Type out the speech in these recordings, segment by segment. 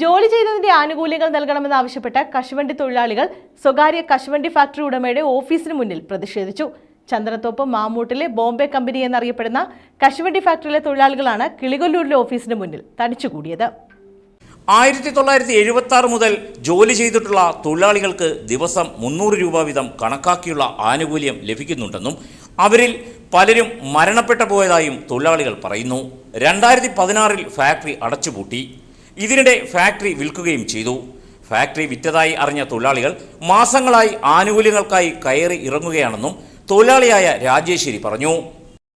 ജോലി ചെയ്തതിന്റെ ആനുകൂല്യങ്ങൾ നൽകണമെന്ന് ആവശ്യപ്പെട്ട കശുവണ്ടി തൊഴിലാളികൾ സ്വകാര്യ കശുവണ്ടി ഫാക്ടറി ഉടമയുടെ ഓഫീസിന് മുന്നിൽ പ്രതിഷേധിച്ചു. ചന്ദ്രത്തോപ്പ് മാമൂട്ടിലെ ബോംബെ കമ്പനി എന്നറിയപ്പെടുന്ന കശുവണ്ടി ഫാക്ടറിയിലെ തൊഴിലാളികളാണ് കിളികൊല്ലൂരിലെ ഓഫീസിന് മുന്നിൽ തടിച്ചുകൂടിയത്. ആയിരത്തി തൊള്ളായിരത്തി എഴുപത്തി ആറ് മുതൽ ജോലി ചെയ്തിട്ടുള്ള തൊഴിലാളികൾക്ക് ദിവസം മുന്നൂറ് രൂപ വീതം കണക്കാക്കിയുള്ള ആനുകൂല്യം ലഭിക്കുന്നുണ്ടെന്നും അവരിൽ പലരും മരണപ്പെട്ടു പോയതായും തൊഴിലാളികൾ പറയുന്നു. രണ്ടായിരത്തി പതിനാറിൽ ഫാക്ടറി അടച്ചുപൂട്ടി. ഇതിനിടെ ഫാക്ടറി വിൽക്കുകയും ചെയ്തു. ഫാക്ടറി വിറ്റതായി അറിഞ്ഞ തൊഴിലാളികൾ മാസങ്ങളായി ആനുകൂല്യങ്ങൾക്കായി കയറി ഇറങ്ങുകയാണെന്നും തൊഴിലാളിയായ രാജേശ്വരി പറഞ്ഞു.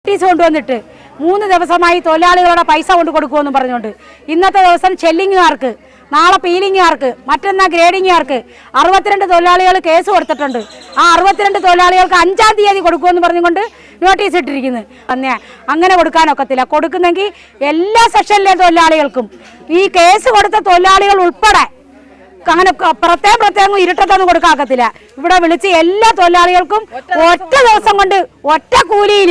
കൊണ്ടുവന്നിട്ട് മൂന്ന് ദിവസമായി തൊഴിലാളികളുടെ പൈസ കൊണ്ട് കൊടുക്കുമെന്ന് പറഞ്ഞുകൊണ്ട്. ഇന്നത്തെ ദിവസം ചെല്ലിങ്ങുകാർക്ക് നാളെ പീലിങ്ങുകാർക്ക് മറ്റന്നാ ഗ്രേഡിങ്ങുകാർക്ക് അറുപത്തിരണ്ട് തൊഴിലാളികൾ കേസ് കൊടുത്തിട്ടുണ്ട്. ആ അറുപത്തിരണ്ട് തൊഴിലാളികൾക്ക് അഞ്ചാം തീയതി കൊടുക്കുമെന്ന് പറഞ്ഞുകൊണ്ട് നോട്ടീസ് ഇട്ടിരിക്കുന്നത് അന്നേ അങ്ങനെ കൊടുക്കാനൊക്കത്തില്ല. കൊടുക്കുന്നെങ്കിൽ എല്ലാ സെക്ഷനിലെ തൊഴിലാളികൾക്കും ഈ കേസ് കൊടുത്ത തൊഴിലാളികൾ ഉൾപ്പെടെ അങ്ങനെ പ്രത്യേകം പ്രത്യേകം ഇരുട്ടത്തൊന്നും കൊടുക്കാക്കത്തില്ല. ഇവിടെ വിളിച്ച് എല്ലാ തൊഴിലാളികൾക്കും ഒറ്റ ദിവസം. കൊണ്ട് ഒറ്റ കൂലിയിൽ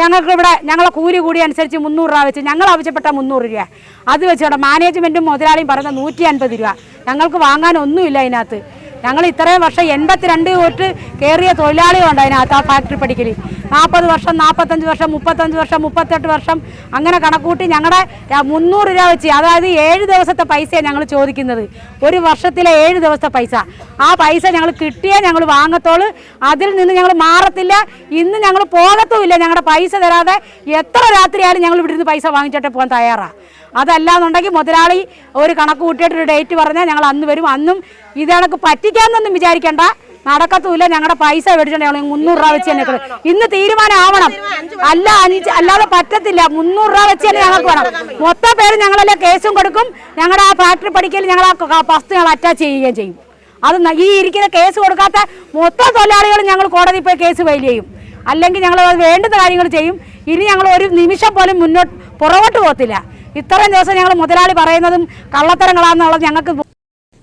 ഞങ്ങൾക്ക് ഇവിടെ ഞങ്ങളെ കൂലി കൂടി അനുസരിച്ച് മുന്നൂറ് രൂപ വെച്ച് ഞങ്ങൾ ആവശ്യപ്പെട്ട മുന്നൂറ് രൂപ. അത് വെച്ച് ഇവിടെ മാനേജ്മെന്റും മുതലാളിയും പറയുന്ന നൂറ്റി അൻപത് രൂപ. ഞങ്ങൾക്ക് വാങ്ങാനൊന്നുമില്ല അതിനകത്ത്. ഞങ്ങൾ ഇത്രയും വർഷം എൺപത്തിരണ്ട് തൊട്ട് കയറിയ തൊഴിലാളികളുണ്ട് അതിനകത്ത് ആ ഫാക്ടറി പഠിക്കൽ നാൽപ്പത് വർഷം നാൽപ്പത്തഞ്ച് വർഷം മുപ്പത്തഞ്ച് വർഷം മുപ്പത്തെട്ട് വർഷം അങ്ങനെ കണക്കൂട്ടി ഞങ്ങളുടെ മുന്നൂറ് രൂപ വെച്ച് അതായത് ഏഴ് ദിവസത്തെ പൈസയാണ് ഞങ്ങൾ ചോദിക്കുന്നത്. ഒരു വർഷത്തിലെ ഏഴ് ദിവസത്തെ പൈസ. ആ പൈസ ഞങ്ങൾ കിട്ടിയേ ഞങ്ങൾ വാങ്ങത്തോളൂ. അതിൽ നിന്ന് ഞങ്ങൾ മാറത്തില്ല. ഇന്ന് ഞങ്ങൾ പോകത്തുമില്ല. ഞങ്ങളുടെ പൈസ തരാതെ എത്ര രാത്രിയായാലും ഞങ്ങൾ ഇവിടെ നിന്ന് പൈസ വാങ്ങിച്ചിട്ട് പോകാൻ തയ്യാറാണ് അതല്ലാന്നുണ്ടെങ്കിൽ മുതലാളി ഒരു കണക്ക് കൂട്ടിയിട്ട് ഒരു ഡേറ്റ് പറഞ്ഞാൽ ഞങ്ങൾ അന്ന് വരും. അന്നും ഇത് കണക്ക് പറ്റിക്കാന്നൊന്നും വിചാരിക്കണ്ട. നടക്കത്തുമില്ല. ഞങ്ങളുടെ പൈസ മേടിച്ചിട്ട് ഞങ്ങൾ മുന്നൂറ് രൂപ വെച്ച് തന്നെ. ഇന്ന് തീരുമാനമാവണം. അല്ല അഞ്ച് അല്ലാതെ പറ്റത്തില്ല. മുന്നൂറ് രൂപ വെച്ച് തന്നെ ഞങ്ങൾക്ക് വേണം. മൊത്തം പേര് ഞങ്ങളെല്ലാം കേസും കൊടുക്കും. ഞങ്ങളുടെ ആ ഫാക്ടറി പഠിക്കൽ ഞങ്ങൾ ആ വസ്തു ഞങ്ങൾ അറ്റാച്ച് ചെയ്യുകയും ചെയ്യും. അത് ഈ ഇരിക്കുന്ന കേസ് കൊടുക്കാത്ത മൊത്തം തൊഴിലാളികളും ഞങ്ങൾ കോടതി പോയി കേസ് ഫയൽ ചെയ്യും. അല്ലെങ്കിൽ ഞങ്ങൾ വേണ്ടുന്ന കാര്യങ്ങൾ ചെയ്യും. ഇനി ഞങ്ങൾ ഒരു നിമിഷം പോലും മുന്നോട്ട് പുറകോട്ട് പോകത്തില്ല. ഇത്രയും ദിവസം ഞങ്ങൾ മുതലാളി പറയുന്നതും കള്ളത്തരങ്ങളാണെന്നുള്ളത് ഞങ്ങൾക്ക്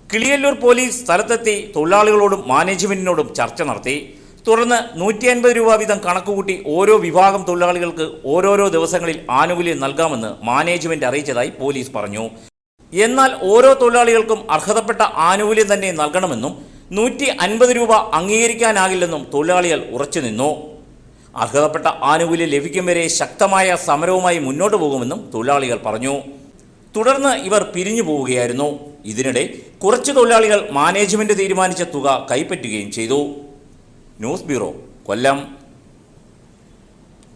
കിളിയല്ലൂർ പോലീസ് സ്ഥലത്തെത്തി തൊഴിലാളികളോടും മാനേജ്മെന്റിനോടും ചർച്ച നടത്തി. തുടർന്ന് നൂറ്റി അൻപത് രൂപ വീതം കണക്കുകൂട്ടി ഓരോ വിഭാഗം തൊഴിലാളികൾക്ക് ഓരോരോ ദിവസങ്ങളിൽ ആനുകൂല്യം നൽകാമെന്ന് മാനേജ്മെന്റ് അറിയിച്ചതായി പോലീസ് പറഞ്ഞു. എന്നാൽ ഓരോ തൊഴിലാളികൾക്കും അർഹതപ്പെട്ട ആനുകൂല്യം തന്നെ നൽകണമെന്നും നൂറ്റി അൻപത് രൂപ അംഗീകരിക്കാനാകില്ലെന്നും തൊഴിലാളികൾ ഉറച്ചുനിന്നു. അർഹതപ്പെട്ട ആനുകൂല്യം ലഭിക്കും വരെ ശക്തമായ സമരവുമായി മുന്നോട്ടു പോകുമെന്നും തൊഴിലാളികൾ പറഞ്ഞു. തുടർന്ന് ഇവർ പിരിഞ്ഞു പോവുകയായിരുന്നു. ഇതിനിടെ കുറച്ച് തൊഴിലാളികൾ മാനേജ്മെന്റ് തീരുമാനിച്ച തുക കൈപ്പറ്റുകയും ചെയ്തു. News bureau Kollam.